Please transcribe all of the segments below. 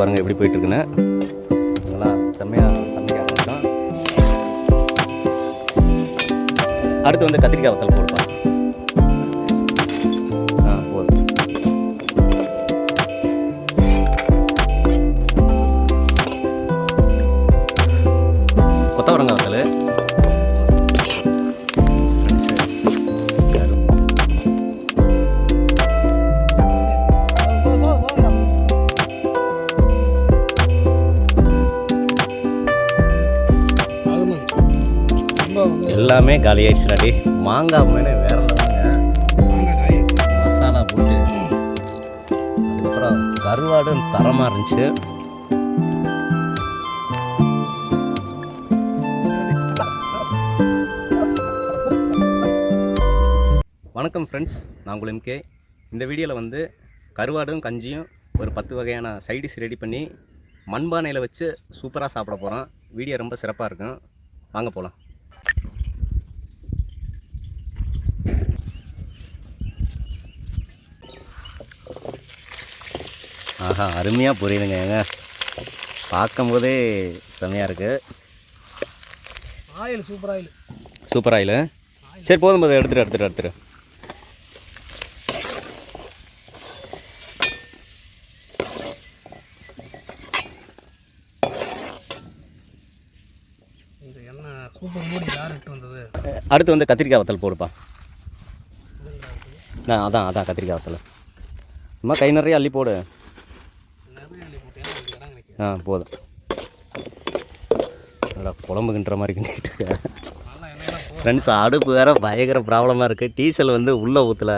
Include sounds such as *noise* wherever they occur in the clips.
பாருங்கள் எப்படி போயிட்டுருக்குன்னு. நல்லா செம்மையாக சமைக்க ஆரம்பிச்சிட்டோம் அடுத்து வந்து கத்திரிக்காய் வத்தல் போடுவோம் எல்லாமே காலி ஆயிடுச்சுடாடி மாங்காய் மேலே வேற மசாலா போட்டு. அதுக்கப்புறம் கருவாடும் தரமாக இருந்துச்சு. வணக்கம் ஃப்ரெண்ட்ஸ் நான் உங்கள் எம்கே இந்த வீடியோவில் வந்து கருவாடும் கஞ்சியும் ஒரு பத்து வகையான சைடிஷ் ரெடி பண்ணி மண்பானையில் வச்சு சூப்பராக சாப்பிட போகிறோம் வீடியோ ரொம்ப சிறப்பாக இருக்கும். வாங்க போகலாம் ஆஹா அருமையாக புரியுதுங்க. ஏங்க பார்க்கும்போதே செமையாக இருக்குது oil super oil. Super oil. சரி போதும் போதும் எடுத்துட்டு எடுத்துட்டு எடுத்துட்டு அடுத்து வந்து கத்திரிக்காய் வத்தல் போடுப்பா. நான் அதான் அதான் கத்திரிக்காய் வத்தல். சும்மா கை நிறைய அள்ளி போடு நிறைய அள்ளி போட்டேன் எனக்கு இடம் கிடைக்கும் ஆ போதும். நல்லா குழம்புகின்ற மாதிரி கிண்டிட்டு ஃப்ரெண்ட்ஸ் அடுப்பு வேறு பயங்கர ப்ராப்ளமாக இருக்குது டீசல் வந்து உள்ளே ஊற்றல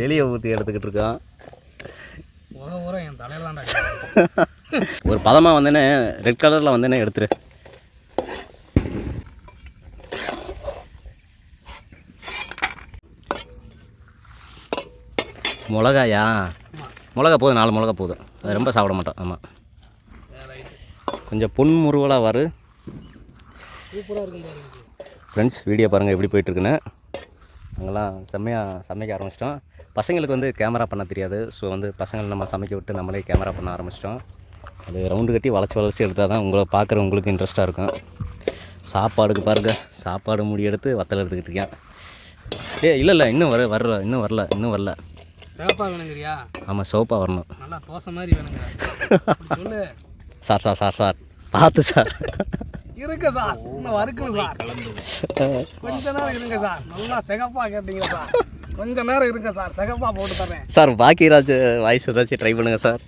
வெளியே ஊற்றி எடுத்துக்கிட்டு இருக்கோம். ஒரு பதமாக வந்தேனே ரெட் கலரில் வந்தேனே எடுத்துரு. மிளகாயா? மிளகா போதும் நாலு மிளகா போதும். அது ரொம்ப சாப்பிட மாட்டோம். ஆமாம் கொஞ்சம் புன் முருவலாக வரு. சூப்பராக இருக்குங்க எனக்கு ஃப்ரெண்ட்ஸ் வீடியோ பாருங்கள் எப்படி போயிட்டுருக்குன்னு. நாங்கள்லாம் செம்மையாக சமைக்க ஆரம்பிச்சிட்டோம். பசங்களுக்கு வந்து கேமரா பண்ண தெரியாது. ஸோ வந்து பசங்களை நம்ம சமைக்க விட்டு நம்மளே கேமரா பண்ண ஆரம்பிச்சிட்டோம். அது ரவுண்டு கட்டி வளைச்சி வளைச்சி எடுத்தால் தான் உங்களை பார்க்குற உங்களுக்கு இன்ட்ரெஸ்ட்டாக இருக்கும். சாப்பாடுக்கு பாருங்க சாப்பாடு முடி எடுத்து வத்தல் எடுத்துக்கிட்டு இருக்கேன் ஏ இல்லை இல்லை இன்னும் வர வரல இன்னும் வரல இன்னும் வரல. சேப்பா வேணுங்கிறியா? ஆமாம் சோப்பாக வரணும். நல்லா தோசை மாதிரி வேணுங்க சார் சார் சார் சார். பார்த்து சார். இருக்கு சார். இன்னும் வறுக்கணும் சார். கொஞ்ச நேரம் இருங்க சார். நல்லா சிகப்பா கேட்டீங்க சார். கொஞ்ச நேரம் இருங்க சார். சிகப்பா போட்டு தர்றேன் சார் பாக்கியராஜ் வாய்ஸ் ஏதாச்சும் ட்ரை பண்ணுங்கள் சார்.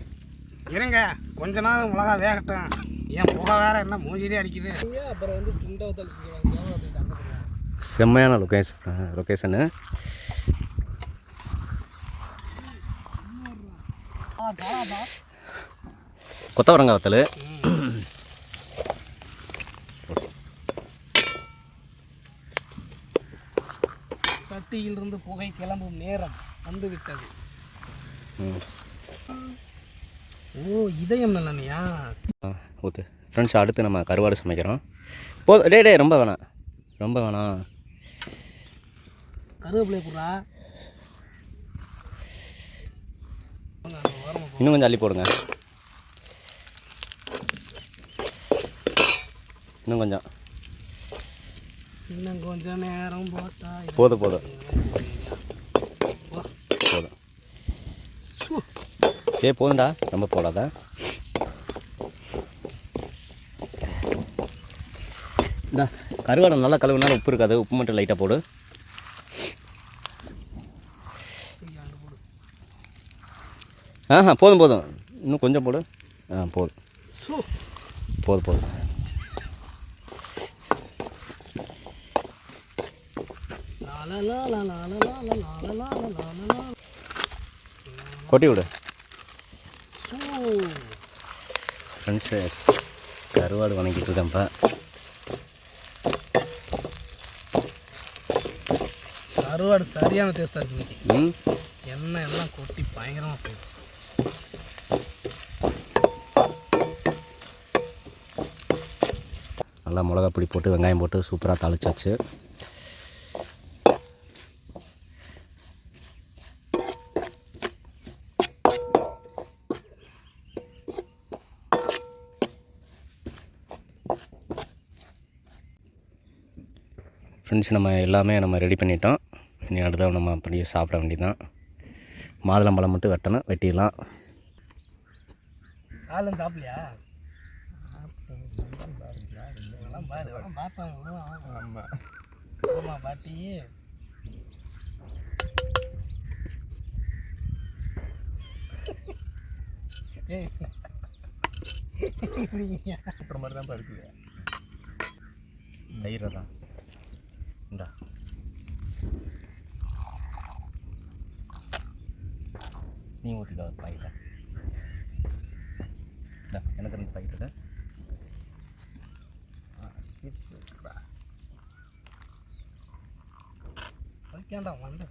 இருங்க. கொஞ்ச நேரம் மிளகா வேகட்டும். ஏன் புகை வேற என்ன மூஞ்சிலே அடிக்குது. அப்புறம் வந்து கிண்டவத்தல் செம்மையான லொக்கேஷன் லொக்கேஷனு கொத்தவரங்காய் வத்தல் சட்டியிலிருந்து புகை கிளம்பும் நேரம் வந்து விட்டது ம். ஓ இதயம் நல்லனையா ஊற்று ஃப்ரெண்ட்ஸ் அடுத்து நம்ம கருவாடு சமைக்கிறோம். போதும் டே டே ரொம்ப வேணாம். ரொம்ப வேணாம். கருவேப்பிலை புறா இன்னும் கொஞ்சம் அள்ளி போடுங்க. இன்னும் கொஞ்சம் இன்னும் கொஞ்ச நேரம் போட்டா போதும் போதும். போதும் சு. ஏ போதும்டா ரொம்ப போடாத இந்தா கருவாடை நல்லா கழுவுனாலும் உப்பு இருக்காது உப்பு மட்டும் லைட்டாக போடு. ஆஹா போதும் போதும் இன்னும் கொஞ்சம் போடு ஆ போதும். போதும் போதும் கொட்டி விடு. ஃப்ரெண்ட்ஸு கருவாடு வணங்கிட்டு இருக்கேன்ப்பா கருவாடு சரியான டேஸ்ட்டாக இருக்கு எண்ணெய் எல்லாம் கொட்டி பயங்கரமாக போயிடுச்சு. நல்லா மிளகா பொடி போட்டு வெங்காயம் போட்டு சூப்பராக தாளிச்சாச்சு. ஃப்ரெண்ட்ஸ் நம்ம எல்லாமே நம்ம ரெடி பண்ணிட்டோம். இனி அடுத்த நம்ம அப்படியே சாப்பிட வேண்டியதுதான். மாதுளம்பழம் மட்டும் வெட்டணும் வெட்டிடலாம். காலம் சாப்பிடலையா? பாட்டி. அப்புறம் மாதிரி தான் இருக்குது. தயிரை தான் இந்தா நீ ஊற்றிக்கா ஒரு பாக்கெட்டை இந்தா எனக்கு ரெண்டு பாக்கெட்டு வைக்காண்டா வந்த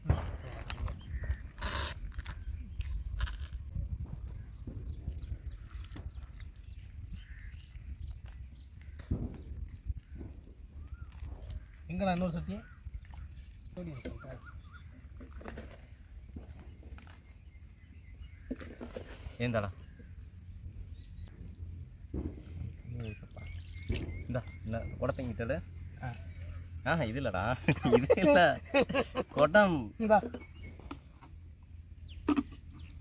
எங்கடா இன்னொரு சட்டி. ஏந்தாடா இந்தா இல்லை குடத்தங்கிட்டடு ஆ. இது இல்லைடா. இது இல்லை. குடம். இந்தா.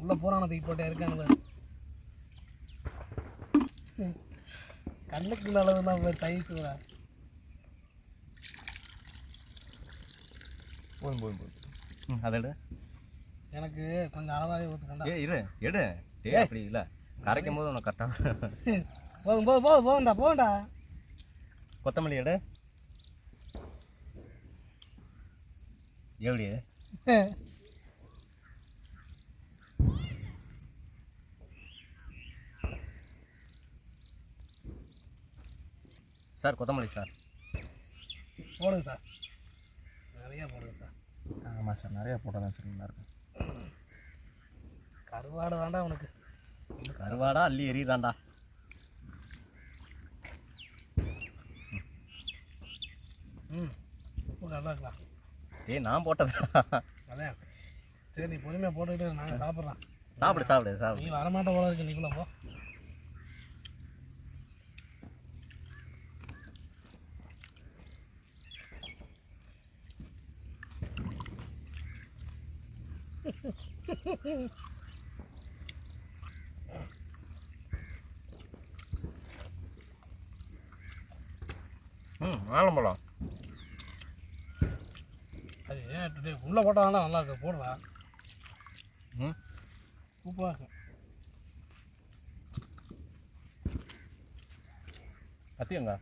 உள்ள போறான தூக்கி போட்டே இருக்கானு பாரு. ம். கண்ணுக்கு அளவு தான் தயிர் சூறா போதும் போதும் போதும். ம் அதை எடு. எனக்கு கொஞ்சம் அளவாகவே ஊற்றுக்கண்டா ஏ இரு எடு. ஏ அப்படி இல்லை. கரைக்கும் போது உனக்கு கரெக்டாக போதும் போதும் போதும் போதும்டா போதும்டா. கொத்தமல்லி எடு. எப்படி சார் கொத்தமல்லி சார். போடுங்க சார். நிறைய போடுங்க சார். ஆமாம் சார் நிறையா போட்டால் தான் சார் நல்லாயிருக்கும் கருவாடு தான்டா உனக்கு. கருவாடா அள்ளி எறிகிறான்டா ம் நல்லா இருக்கலாம் ஏய் நான் போட்டதா? அதான் சரி நீ பொறுமையாக போட்டுக்கிட்டு நாங்கள் சாப்பிட்றோம் சாப்பிடு சாப்பிடு சாப்பிடு. நீ வரமாட்ட போல இருக்கு நீக்குள்ள போ. ம் ஆலம்பழம் அது ஏன் உள்ளே போட்டால் நல்லா இருக்கு போடுறா. ம். சூப்பராக இருக்கும் கத்தியங்க.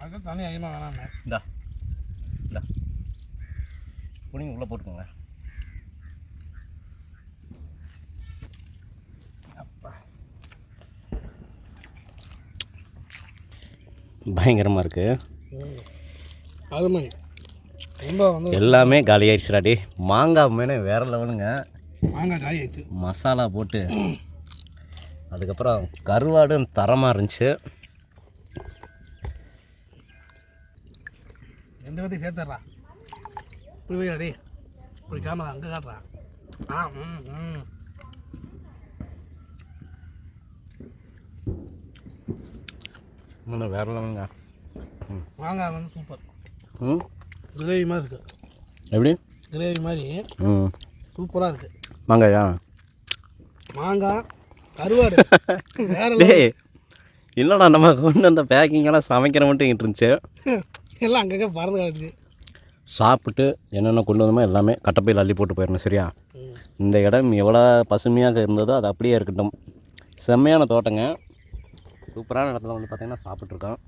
அது தண்ணி அதிகமாக வேணாமே. இந்தா. புனிங்க உள்ளே போட்டுக்கோங்க. அப்பா. பயங்கரமாக இருக்குது அது மாதிரி. ரொம்ப வந்து எல்லாமே காலி ஆயிடுச்சுடாடி மாங்காய் மேலே வேறு லெவலுங்க. மாங்காய் காலி ஆயிடுச்சு மசாலா போட்டு. அதுக்கப்புறம் கருவாடும் தரமாக இருந்துச்சு. ரெண்டு பேர்த்தையும் சேர்த்துட்றா இப்படி வைடா டேய் இப்படி கேமரா அங்கே காட்டுறா. ஆ ம் ம். இன்னும் வேறு லெவலுங்க. மாங்காய் வந்து சூப்பர். ம். கிரேவி மாதிரி இருக்குது எப்படி? கிரேவி மாதிரி. ம். சூப்பராக இருக்குது மாங்காயா? மாங்காய் கருவாடு. *laughs* டேய் இல்லைடா நம்ம கொண்டு வந்த பேக்கிங்கெல்லாம் சமைக்கிற மட்டும் இங்கிட்டு இருந்துச்சு. எல்லாம் அங்கங்கே பறந்து கிடச்சிக்கு சாப்பிட்டு என்னென்ன கொண்டு வந்தோமோ எல்லாமே கட்டப்பையில் அள்ளி போட்டு போயிடணும் சரியா? இந்த இடம் எவ்வளோ பசுமையாக இருந்ததோ அது அப்படியே இருக்கட்டும். செம்மையான தோட்டங்க. சூப்பரான இடத்துல வந்து பார்த்திங்கன்னா சாப்பிட்ருக்கோம்.